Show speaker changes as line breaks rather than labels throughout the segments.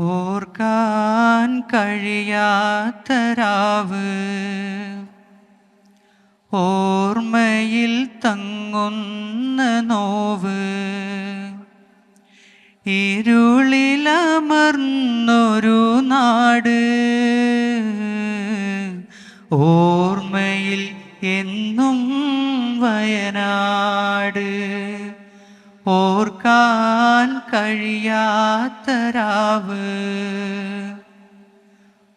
ഓർക്കാൻ കഴിയാത്ത രാവ് ഓർമ്മയിൽ തങ്ങുന്ന നോവ്. ഇരുളിലമർന്നൊരു നാട്. ഓർമ്മയിൽ എന്നും വയനാട്. ഓർക്കാൻ കഴിയാത്ത രാവ്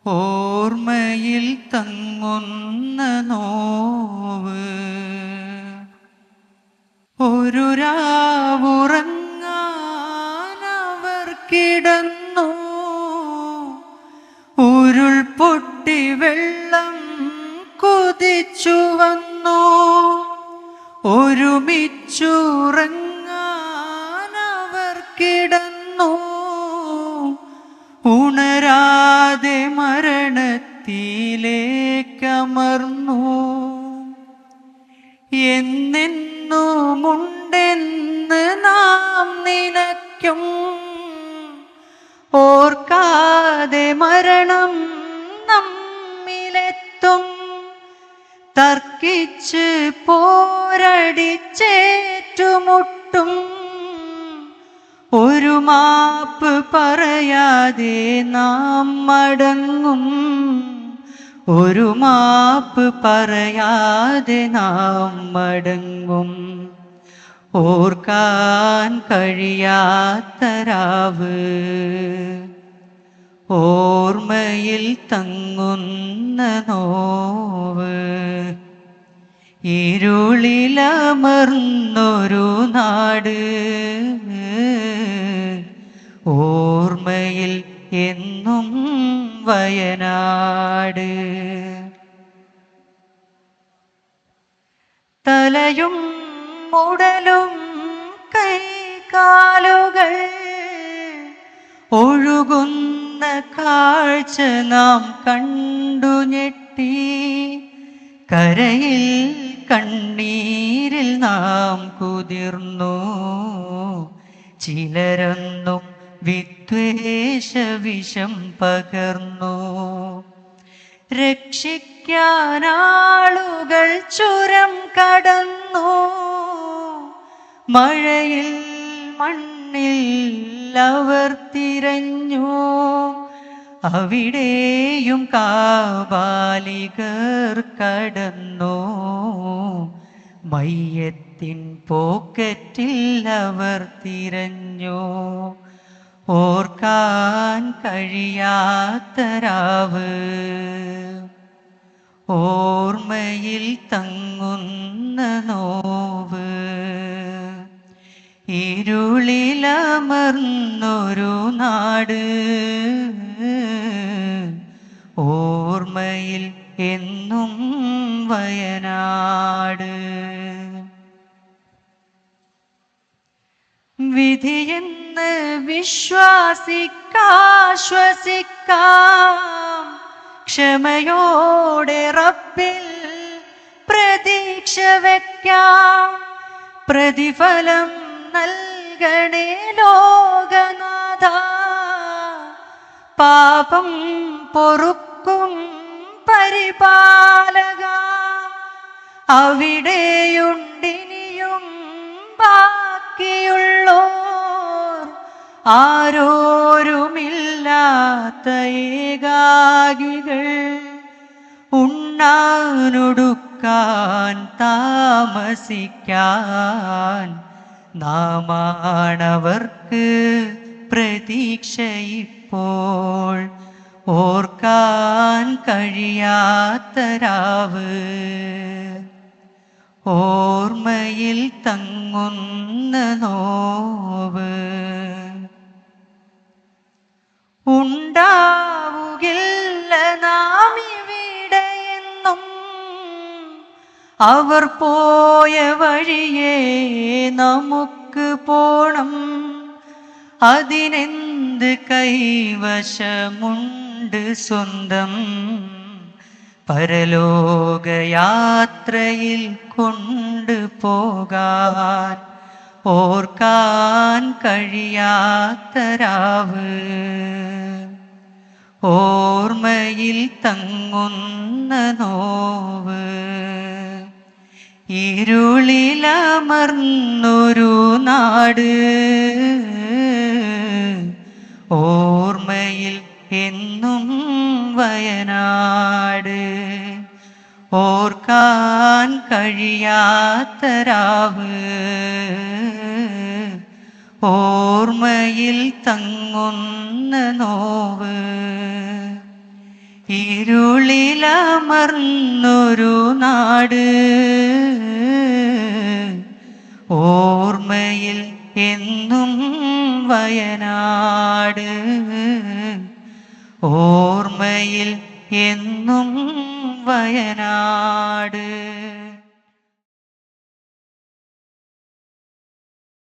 ഓർമ്മയിൽ തങ്ങുന്ന നോവ്. ഒരു രാവുറങ്ങാനവർ കിടന്നു ഉരുൾ പൊട്ടി വെള്ളം കുതിച്ചു വന്നു. ഒരുമിച്ചുറങ്ങാൻ എന്നെന്നുമുണ്ടെന്ന് നാം നിനക്കും ഓർക്കാതെ മരണം നമ്മിലെത്തും. തർക്കിച്ച് പോരടിച്ചേറ്റുമുട്ടും. ഒരു മാപ്പ് പറയാതെ നാം മടങ്ങും. ഒരു മാപ്പ് പറയാതെ നാം മടങ്ങും. ഓർക്കാൻ കഴിയാത്തരാവ്. ഓർമ്മയിൽ തങ്ങുന്ന നോവ്. ഇരുളിലമർന്നൊരു നാട്. ഓർമ്മയിൽ എന്നും വയനാട്. തലയും മുടലും കൈകാലുകൾ ഒഴുകുന്ന കാഴ്ച നാം കണ്ടു ഞെട്ടി. കരയിൽ കണ്ണീരിൽ നാം കുതിർന്നു. ചിലരൊന്നും വിദ്വേഷ വിഷം പകർന്നു. രക്ഷിക്കാനാളുകൾ ചുരം കടന്നു. മഴയിൽ മണ്ണിൽ അവർ തിരഞ്ഞു. അവിടെയും കാബാലികർ കടന്നു. മയ്യത്തിൻ പോക്കറ്റിൽ അവർ തിരഞ്ഞു. ഓർക്കാൻ കഴിയാത്തരാവ്. ഓർമ്മയിൽ തങ്ങുന്ന നോവ്. ഇരുളിലമർന്നൊരു നാട്. ഓർമ്മയിൽ എന്നും വയനാട്. വിധിയെന്ന് വിശ്വാസിക്കാശ്വസിക്കാം. ക്ഷമയോടെ റബ്ബിൽ പ്രതീക്ഷ വയ്ക്കാം പ്രതിഫലം നൽകണേ ലോകനാഥ. പാപം പൊറുക്കും പരിപാലക. അവിടെയുണ്ടിനിയും ആരോരുമില്ലാത്ത ഏകാഗികൾ ഉണ്ണാനൊടുക്കാൻ താമസിക്കാൻ നാമാണവർക്ക് പ്രതീക്ഷയിപ്പോൾ ഓർക്കാൻ കഴിയാത്ത രാവ് ഓർമ്മയിൽ തങ്ങുന്ന നോവ് അവർ പോയ വഴിയേ നമുക്ക് പോണം. അതിനെന്ത് കൈവശമുണ്ട് സ്വന്തം? പരലോകയാത്രയിൽ കൊണ്ടു പോകാൻ ഓർക്കാൻ കഴിയാത്തരാവ്. ഓർമ്മയിൽ തങ്ങുന്ന നോവ് ഇരുളിലമർന്നൊരു നാട്. ഓർമ്മയിൽ എന്നും വയനാട്. ഓർക്കാൻ കഴിയാത്ത രാവ് ഓർമ്മയിൽ തങ്ങുന്ന നോവ്. ഇരുളിലമർന്നൊരു നാട്. ഓർമ്മയിൽ എന്നും വയനാട്. ഓർമ്മയിൽ എന്നും വയനാട്.